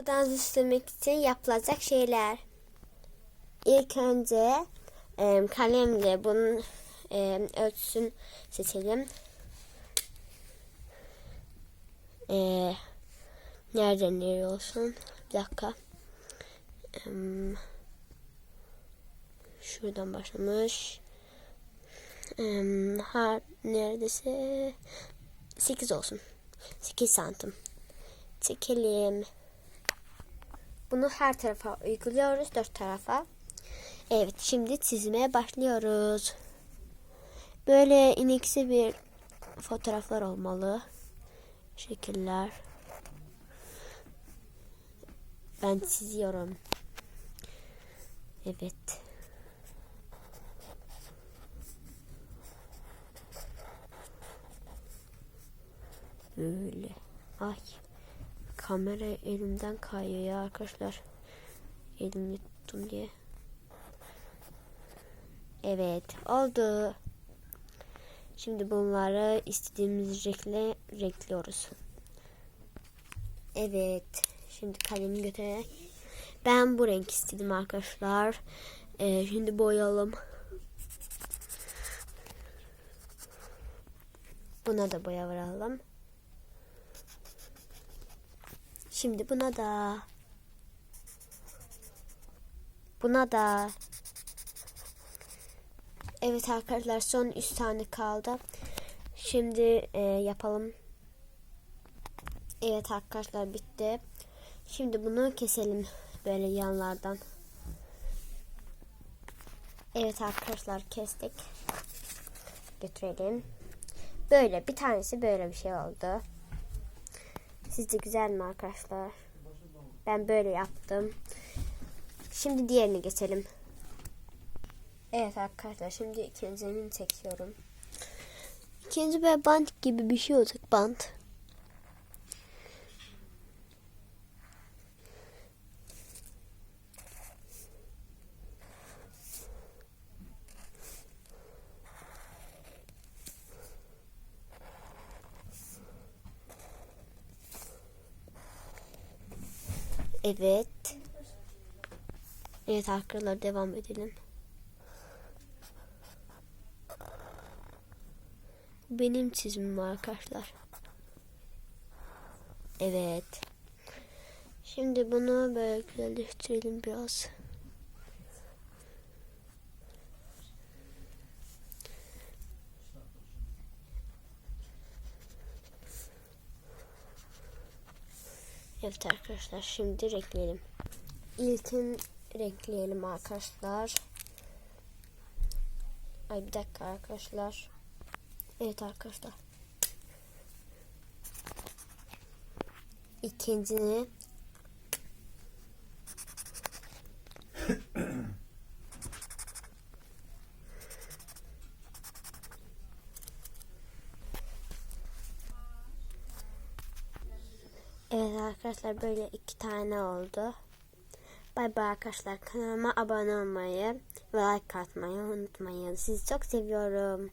Odan süslemek için yapılacak şeyler. İlk önce e, kalemle bunun e, ölçüsünü seçelim. E, nereden nereye olsun? Bir dakika. Em, şuradan başlamış. Em, ha neredeyse 8 olsun. 8 santim. Çekelim. Bunu her tarafa uyguluyoruz. Dört tarafa. Evet şimdi çizmeye başlıyoruz. Böyle ineksi bir fotoğraflar olmalı. Şekiller. Ben çiziyorum. Evet. Böyle. Ay. Kamera elimden kayıyor ya arkadaşlar. Elimi tuttum diye. Evet oldu. Şimdi bunları istediğimiz renkle renkliyoruz. Evet. Şimdi kalemi götürelim. Ben bu renk istedim arkadaşlar. Ee, şimdi boyayalım. Buna da boya varalım. Şimdi buna da. Buna da. Evet arkadaşlar son 3 tane kaldı. Şimdi e, yapalım. Evet arkadaşlar bitti. Şimdi bunu keselim böyle yanlardan. Evet arkadaşlar kestik. Götürelim. Böyle bir tanesi böyle bir şey oldu. Sizce güzel mi arkadaşlar? Ben böyle yaptım. Şimdi diğerini geçelim. Evet arkadaşlar şimdi ikincisini çekiyorum. İkinci böyle bant gibi bir şey olacak bant. Evet. Evet arkadaşlar devam edelim. Benim çizimim arkadaşlar. Evet. Şimdi bunu böyle güzelleştirelim biraz. Evet arkadaşlar şimdi renkleyelim. İlkin renkleyelim arkadaşlar. Ay bir dakika arkadaşlar. Evet arkadaşlar. İkincini Evet arkadaşlar böyle iki tane oldu. Bay bay arkadaşlar kanalıma abone olmayı ve like atmayı unutmayın. Sizi çok seviyorum.